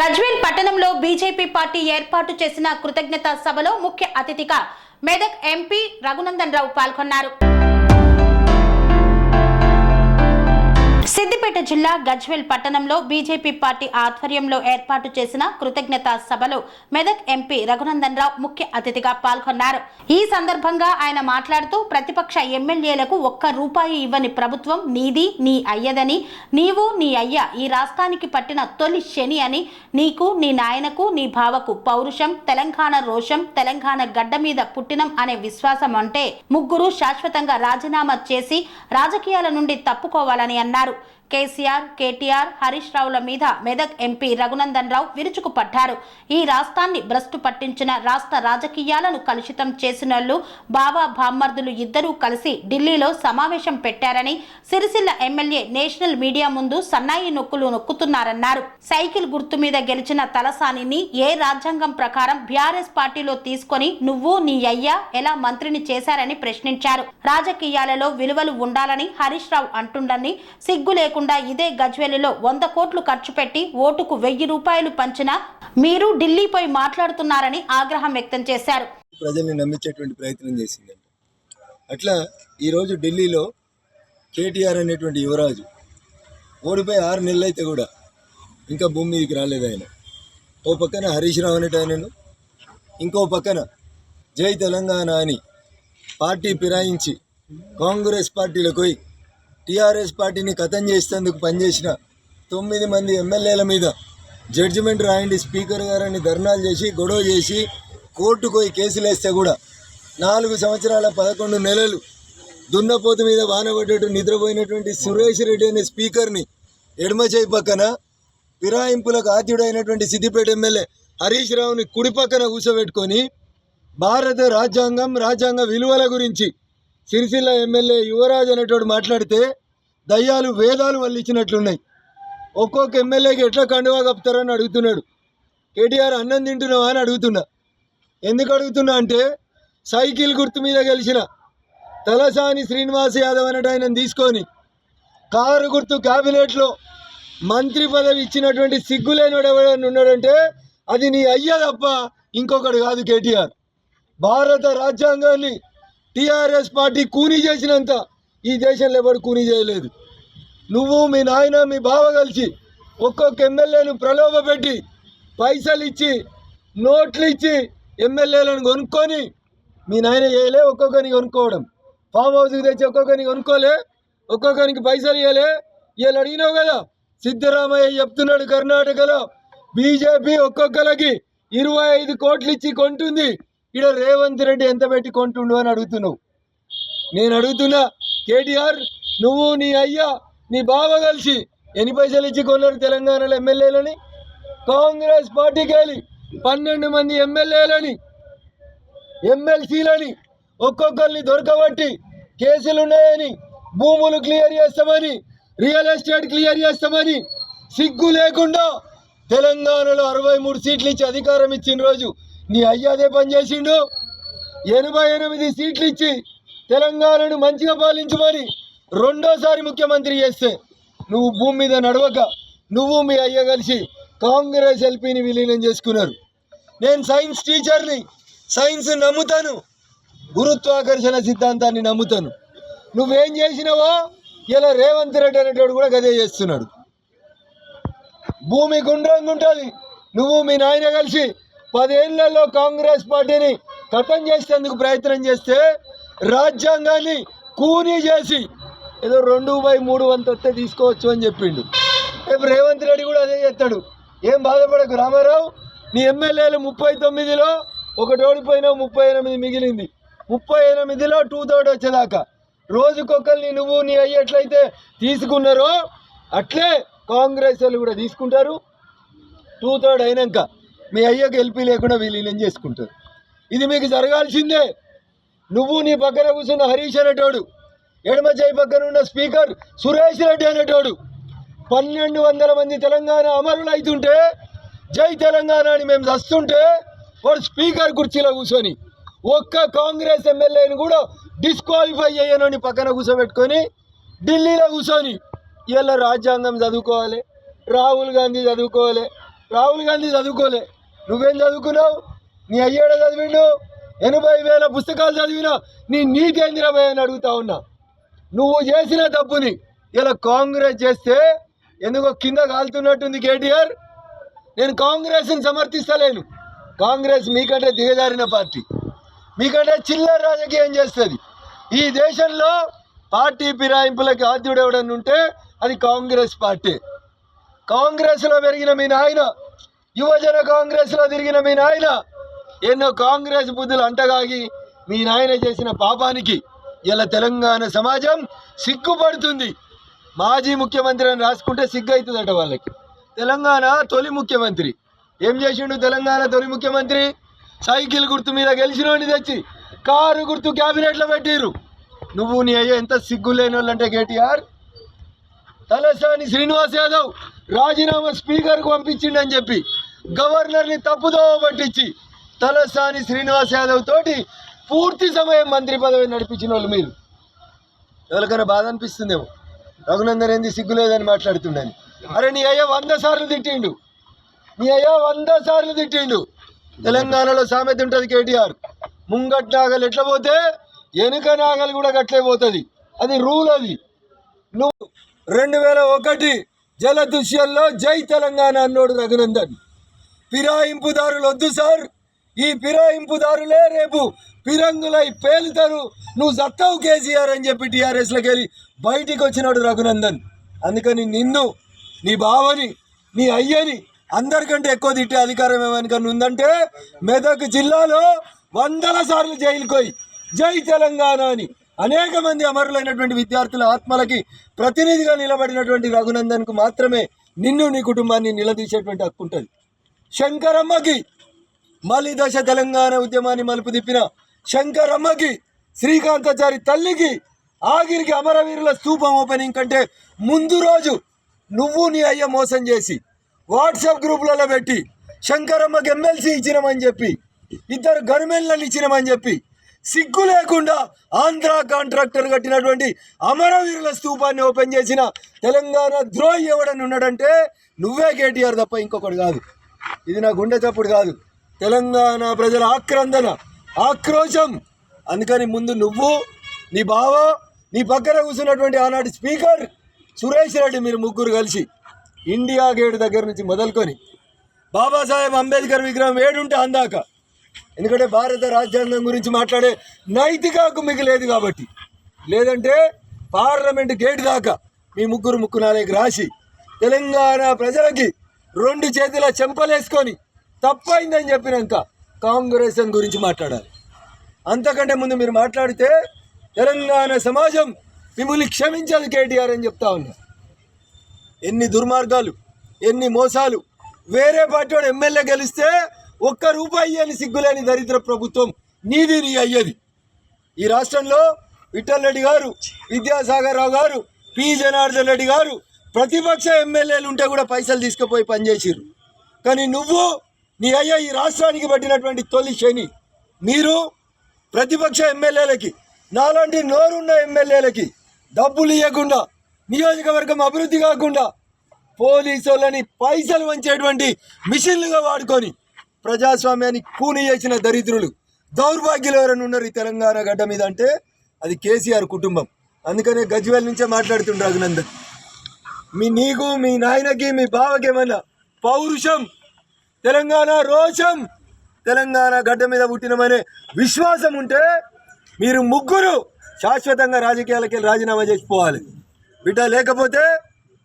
గజ్వేల్ పట్టణంలో BJP party ఏర్పాటు చేసిన కృతజ్ఞత సభలో ముఖ్య అతిథిగా మెదక్ ఎంపీ రఘునందన్ రావు పాల్గొన్నారు. సిద్దిపేట జిల్లా గజ్వేల్ పట్టణంలో బీజేపీ పార్టీ ఆధ్వర్యంలో ఏర్పాటు చేసిన కృతజ్ఞత సభలో మెదక్ ఎంపీ రఘునందన్ రావు ముఖ్య అతిథిగా పాల్గొన్నారు. ఈ సందర్భంగా ఆయన మాట్లాడుతూ ప్రతిపక్ష ఎమ్మెల్యేలకు ఒక్క రూపాయి ఇవ్వని ప్రభుత్వం నీది నీ అయ్యదని నీవు నీ అయ్య ఈ రాష్ట్రానికి పట్టిన తొలి శని అని నీకు నీ నాయనకు నీ భావకు పౌరుషం తెలంగాణ రోషం తెలంగాణ గడ్డ మీద పుట్టినం అనే విశ్వాసం అంటే ముగ్గురు శాశ్వతంగా రాజీనామా చేసి రాజకీయాల నుండి తప్పుకోవాలని అన్నారు. కేసీఆర్ కేటీఆర్ హరీష్ రావుల మీద మెదక్ ఎంపీ రఘునందన్ రావు విరుచుకుపడ్డారు. ఈ రాష్ట్రాన్ని భ్రష్టు పట్టించిన రాష్ట్ర రాజకీయాలను కలుషితం చేసినోళ్ళు బాబా బామ్మర్దులు ఇద్దరూ కలిసి ఢిల్లీలో సమావేశం పెట్టారని సిరిసిల్ల ఎమ్మెల్యే నేషనల్ మీడియా ముందు సన్నాయి నొక్కులు నొక్కుతున్నారన్నారు. సైకిల్ గుర్తు మీద గెలిచిన తలసానిని ఏ రాజ్యాంగం ప్రకారం బీఆర్ఎస్ పార్టీలో తీసుకొని నువ్వు నీ అయ్యా ఎలా మంత్రిని చేశారని ప్రశ్నించారు. రాజకీయాలలో విలువలు ఉండాలని హరీష్ రావు అంటుండని సిగ్గు లేకుండా ఇదే గజ్వేలిలో వంద కోట్లు ఖర్చు పెట్టి ఓటుకు వెయ్యి రూపాయలు పంచినా మీరు ఢిల్లీ పోయి మాట్లాడుతున్నారని ఆగ్రహం వ్యక్తం చేశారు. ప్రజల్ని నమ్మించేటువంటి ప్రయత్నం చేసిందండి అట్లా ఈరోజు ఢిల్లీలో కేటీఆర్ అనేటువంటి యువరాజు ఓడిపోయి ఆరు నెలలు అయితే కూడా ఇంకా భూమి మీదకి రాలేదు ఆయన. ఓ పక్కన హరీష్ రావు అనేట ఆయనను ఇంకో పక్కన జై తెలంగాణ అని పార్టీ ఫిరాయించి కాంగ్రెస్ పార్టీలకు పోయి టీఆర్ఎస్ పార్టీని కథం చేసేందుకు పనిచేసిన తొమ్మిది మంది ఎమ్మెల్యేల మీద జడ్జిమెంట్ రాయండి స్పీకర్ గారని ధర్నాలు చేసి గొడవ చేసి కోర్టుకు పోయి కేసులు వేస్తే కూడా నాలుగు సంవత్సరాల పదకొండు నెలలు దున్నపోతు మీద వానబడ్డట్టు నిద్రపోయినటువంటి సురేష్ రెడ్డి అనే స్పీకర్ని ఎడమ చేయి పక్కన ఫిరాయింపులకు ఆద్యుడైనటువంటి సిద్దిపేట ఎమ్మెల్యే హరీష్ రావుని కుడి పక్కన కూర్చోబెట్టుకొని భారత రాజ్యాంగం రాజ్యాంగ విలువల గురించి సిరిసిల్ల ఎమ్మెల్యే యువరాజ్ అనేటోడు మాట్లాడితే దయ్యాలు వేదాలు వల్లించినట్లున్నాయి ఒక్కొక్క ఎమ్మెల్యేకి ఎట్లా కండువా కప్పుతారని అడుగుతున్నాడు. కేటీఆర్ అన్నం తింటున్నావా అని అడుగుతున్నా. ఎందుకు అడుగుతున్నా అంటే సైకిల్ గుర్తు మీద గెలిచిన తలసాని శ్రీనివాస్ యాదవ్ అనేట ఆయన తీసుకొని కారు గుర్తు క్యాబినెట్లో మంత్రి పదవి ఇచ్చినటువంటి సిగ్గులేనివాడు ఎవడని ఉన్నాడంటే అది నీ అయ్య తప్ప ఇంకొకడు కాదు కేటీఆర్. భారత రాజ్యాంగాన్ని టీఆర్ఎస్ పార్టీ కూనీ చేసినంత ఈ దేశంలో ఎవరు కూని చేయలేదు. నువ్వు మీ నాయన మీ బావ కలిసి ఒక్కొక్క ఎమ్మెల్యేను ప్రలోభ పెట్టి పైసలు ఇచ్చి నోట్లు ఇచ్చి ఎమ్మెల్యేలను కొనుక్కొని మీ నాయన చేయలే ఒక్కొక్కరిని కొనుక్కోవడం. ఫామ్ హౌస్కి తెచ్చి ఒక్కొక్కరిని కొనుక్కోలే ఒక్కొక్కరికి పైసలు ఇవ్వలే వీళ్ళు అడిగినావు కదా? సిద్ధరామయ్య చెప్తున్నాడు కర్ణాటకలో. బీజేపీ ఒక్కొక్కరికి ఇరవై ఐదు కోట్లు ఇచ్చి కొంటుంది. ఇక్కడ రేవంత్ రెడ్డి ఎంత పెట్టి కొంటుండు అని అడుగుతున్నావు. నేను అడుగుతున్నా కేటీఆర్ నువ్వు నీ అయ్యా నీ బావ కలిసి ఎన్ని పైసలు ఇచ్చి కొన్నారు తెలంగాణలో ఎమ్మెల్యేలని? కాంగ్రెస్ పార్టీకి వెళ్ళి పన్నెండు మంది ఎమ్మెల్యేలని ఎమ్మెల్సీలని ఒక్కొక్కరిని దొరకబట్టి కేసులు ఉన్నాయని భూములు క్లియర్ చేస్తామని రియల్ ఎస్టేట్ క్లియర్ చేస్తామని సిగ్గు లేకుండా తెలంగాణలో అరవై మూడు సీట్లు ఇచ్చి అధికారం ఇచ్చిన రోజు నీ అయ్యాదే పని చేసిండు. ఎనభై ఎనిమిది సీట్లు ఇచ్చి తెలంగాణను మంచిగా పాలించమని రెండోసారి ముఖ్యమంత్రి చేస్తే నువ్వు భూమి మీద నడవక నువ్వు మీ అయ్య కలిసి కాంగ్రెస్ ఎల్పీని విలీనం చేసుకున్నారు. నేను సైన్స్ టీచర్ని సైన్స్ నమ్ముతాను గురుత్వాకర్షణ సిద్ధాంతాన్ని నమ్ముతాను. నువ్వేం చేసినావో ఇలా రేవంత్ రెడ్డి అనేటోడు కూడా గదే చేస్తున్నాడు. భూమి గుండ్రంగా ఉంటుంది. నువ్వు మీ నాయన కలిసి పదేళ్ళలో కాంగ్రెస్ పార్టీని కథం చేసేందుకు ప్రయత్నం చేస్తే రాజ్యాంగాన్ని కూనీ చేసి ఏదో రెండు బై మూడు వంత వస్తే తీసుకోవచ్చు అని చెప్పిండు. రేపు రేవంత్ రెడ్డి కూడా అదే చేస్తాడు. ఏం బాధపడకు రామారావు నీ ఎమ్మెల్యేలు ముప్పై తొమ్మిదిలో ఒకటి ఓడిపోయినా ముప్పై ఎనిమిది మిగిలింది. ముప్పై ఎనిమిదిలో టూ థర్డ్ వచ్చేదాకా. రోజుకొకరిని నువ్వు నీ అయ్యేట్లయితే తీసుకున్నారో అట్లే కాంగ్రెస్ వాళ్ళు కూడా తీసుకుంటారు. టూ థర్డ్ అయినాక మీ అయ్యకి ఎల్పీ లేకుండా విలీనం చేసుకుంటారు? ఇది మీకు జరగాల్సిందే. నువ్వు నీ పక్కన కూర్చున్న హరీష్ అనేటోడు ఎడమ చేయి పక్కన ఉన్న స్పీకర్ సురేష్ రెడ్డి అనేటోడు పన్నెండు వందల మంది తెలంగాణ అమరులు అవుతుంటే జై తెలంగాణ అని మేము చస్తుంటే వాడు స్పీకర్ కుర్చీలో కూర్చొని ఒక్క కాంగ్రెస్ ఎమ్మెల్యేని కూడా డిస్క్వాలిఫై అయ్యానని పక్కన కూర్చోబెట్టుకొని ఢిల్లీలో కూర్చొని ఇలా రాజ్యాంగం చదువుకోవాలి రాహుల్ గాంధీ చదువుకోవాలి రాహుల్ గాంధీ చదువుకోలే నువ్వేం చదువుకున్నావు? నీ అయ్యాడ చదివిండు? ఎనభై వేల పుస్తకాలు చదివినా నీ నీతి అని అడుగుతా ఉన్నా. నువ్వు చేసిన తప్పుని ఇలా కాంగ్రెస్ చేస్తే ఎందుకో కింద కాలుతున్నట్టుంది కేటీఆర్? నేను కాంగ్రెస్ని సమర్థిస్తలేను. కాంగ్రెస్ మీకంటే దిగజారిన పార్టీ. మీకంటే చిల్లర రాజకీయం చేస్తుంది. ఈ దేశంలో పార్టీ ఫిరాయింపులకు ఆద్యుడు ఉంటే అది కాంగ్రెస్ పార్టీ. కాంగ్రెస్లో పెరిగిన మీ నాయన యువజన కాంగ్రెస్లో తిరిగిన మీ నాయన ఎన్నో కాంగ్రెస్ బుద్ధులు అంటగాగి మీ నాయన చేసిన పాపానికి ఇలా తెలంగాణ సమాజం సిగ్గుపడుతుంది. మాజీ ముఖ్యమంత్రి అని రాసుకుంటే సిగ్గు అవుతుందట వాళ్ళకి. తెలంగాణ తొలి ముఖ్యమంత్రి. ఏం చేసిండు తెలంగాణ తొలి ముఖ్యమంత్రి? సైకిల్ గుర్తు మీద గెలిచినోడిని తెచ్చి కారు గుర్తు క్యాబినెట్లో పెట్టిర్రు. నువ్వు నీ అయ్యో ఎంత సిగ్గు లేని వాళ్ళంటే కేటీఆర్? తలసాని శ్రీనివాస్ యాదవ్ రాజీనామా స్పీకర్కు పంపించిండని చెప్పి గవర్నర్ని తప్పుదోవ పట్టించి తలసాని శ్రీనివాస్ యాదవ్ తోటి పూర్తి సమయం మంత్రి పదవి నడిపించిన వాళ్ళు మీరు. ఎవరికైనా బాధ అనిపిస్తుందేమో? రఘునందన్ ఏంది సిగ్గు లేదని మాట్లాడుతుండని. అరే నీ అయ్యా వంద సార్లు తిట్టిండు. నీ అయ్యా వంద సార్లు తిట్టిండు. తెలంగాణలో సామెత ఉంటుంది కేటీఆర్. ముంగట్ నాగలు ఎట్లా పోతే వెనుక నాగలు కూడా గట్లే పోతుంది. అది రూల్ అది. నువ్వు రెండు వేల ఒకటి జల దృశ్యంలో జై తెలంగాణ అన్నోడు రఘునందన్. ఫిరాయింపుదారులు వద్దు సార్. ఈ ఫిరాయింపుదారులే రేపు ఫిరంగులై పేలుతారు. నువ్వు సత్తావు కేసీఆర్ అని చెప్పి టీఆర్ఎస్లోకి వెళ్ళి బయటికి వచ్చినాడు రఘునందన్. అందుకని నిన్ను నీ బావని నీ అయ్యని అందరికంటే ఎక్కువ తిట్టే అధికారం ఏమనుకని ఉందంటే మెదక్ జిల్లాలో వందల సార్లు జైలుకోయి జై తెలంగాణ అని అనేక మంది అమరులైనటువంటి విద్యార్థుల ఆత్మలకి ప్రతినిధిగా నిలబడినటువంటి రఘునందన్కు మాత్రమే నిన్ను నీ కుటుంబాన్ని నిలదీసేటువంటి హక్కు ఉంటుంది. శంకరమ్మకి మళ్ళీ దశ తెలంగాణ ఉద్యమాన్ని మలుపు తిప్పిన శంకరమ్మకి శ్రీకాంతాచారి తల్లికి ఆగిరికి అమరవీరుల స్తూపం ఓపెనింగ్ కంటే ముందు రోజు నువ్వు నీ అయ్య మోసం చేసి వాట్సాప్ గ్రూపులలో పెట్టి శంకరమ్మకి ఎమ్మెల్సీ ఇచ్చినామని చెప్పి ఇద్దరు గవర్నమెంట్లను ఇచ్చినామని చెప్పి సిగ్గు లేకుండా ఆంధ్ర కాంట్రాక్టర్ కట్టినటువంటి అమరవీరుల స్తూపాన్ని ఓపెన్ చేసిన తెలంగాణ ద్రోహి ఎవడని ఉన్నాడంటే నువ్వే కేటీఆర్ తప్ప ఇంకొకటి కాదు. ఇది నా గుండె చప్పుడు కాదు. తెలంగాణ ప్రజల ఆక్రందన ఆక్రోశం. అందుకని ముందు నువ్వు నీ బావ నీ పక్కన కూర్చున్నటువంటి ఆనాటి స్పీకర్ సురేష్ రెడ్డి మీరు ముగ్గురు కలిసి ఇండియా గేట్ దగ్గర నుంచి మొదలుకొని బాబాసాహెబ్ అంబేద్కర్ విగ్రహం ఏడుంటే అందాక. ఎందుకంటే భారత రాజ్యాంగం గురించి మాట్లాడే నైతిక హక్కు మీకు లేదు కాబట్టి. లేదంటే పార్లమెంట్ గేట్ దాకా మీ ముగ్గురు ముక్కునాలేకి రాసి తెలంగాణ ప్రజలకి రెండు చేతుల చెంపలేసుకొని తప్పైందని చెప్పినాక కాంగ్రెస్ గురించి మాట్లాడాలి. అంతకంటే ముందు మీరు మాట్లాడితే తెలంగాణ సమాజం మిమ్మల్ని క్షమించదు కేటీఆర్ అని చెప్తా ఉన్నా. ఎన్ని దుర్మార్గాలు ఎన్ని మోసాలు వేరే పార్టీ వాడు ఎమ్మెల్యే గెలిస్తే ఒక్క రూపాయి అని సిగ్గులేని దరిద్ర ప్రభుత్వం నీది నీ అయ్యేది. ఈ రాష్ట్రంలో విఠల్ రెడ్డి గారు విద్యాసాగర్ రావు గారు పి. జనార్దన్ రెడ్డి గారు ప్రతిపక్ష ఎమ్మెల్యేలు ఉంటే కూడా పైసలు తీసుకుపోయి పనిచేసిరు కానీ నువ్వు నీ అయ్యా ఈ రాష్ట్రానికి పట్టినటువంటి తొలి శని. మీరు ప్రతిపక్ష ఎమ్మెల్యేలకి నాలాంటి నోరున్న ఎమ్మెల్యేలకి డబ్బులు ఇవ్వకుండా నియోజకవర్గం అభివృద్ధి కాకుండా పోలీసులని పైసలు వంచేటువంటి మిషన్లుగా వాడుకొని ప్రజాస్వామ్యాన్ని కూని చేసిన దరిద్రులు. దౌర్భాగ్యులు ఎవరైనా ఉన్నారు ఈ తెలంగాణ గడ్డ మీద అంటే? అది కేసీఆర్ కుటుంబం. అందుకనే గజ్వేల్ నుంచే మాట్లాడుతుండ్రు రఘునందన్. మీ నీకు మీ నాయనకి మీ బావకి ఏమన్నా పౌరుషం తెలంగాణ రోషం. తెలంగాణ గడ్డ మీద పుట్టినమనే విశ్వాసం ఉంటే మీరు ముగ్గురు శాశ్వతంగా రాజకీయాలకి రాజీనామా చేసిపోవాలి. బిడ్డ లేకపోతే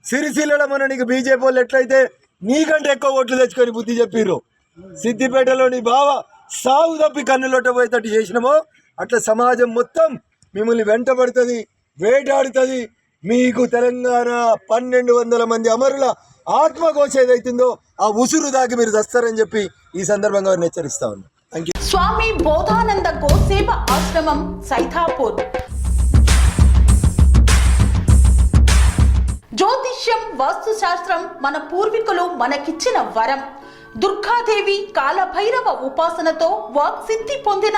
సిరిసిల్లలో మన నీకు బీజేపీ వాళ్ళు ఎట్లయితే నీకంటే ఎక్కువ ఓట్లు తెచ్చుకొని బుద్ధి చెప్పిర్రు. సిద్దిపేటలో నీ బావ సాగు తప్పి కన్నులొట్టబోయేటట్టు చేసినామో అట్లా సమాజం మొత్తం మిమ్మల్ని వెంటబడుతుంది వేటాడుతుంది. మీకు తెలంగాణ పన్నెండు వందల మంది అమరుల ఆత్మకోశ ఏదైతుందో ఆ ఉసురు దాకి మీరు చస్తారని చెప్పి ఈ సందర్భంగా వారిని హెచ్చరిస్తా ఉన్నాను స్వామి బోధానంద గోసేవ ఆశ్రమం సైథాపూర్ జ్యోతిష్యం వాస్తుశాస్త్రం మన పూర్వీకులు మనకిచ్చిన వరం. దుర్గాదేవి కాలభైరవ ఉపాసనతో వాక్సిద్ధి పొందిన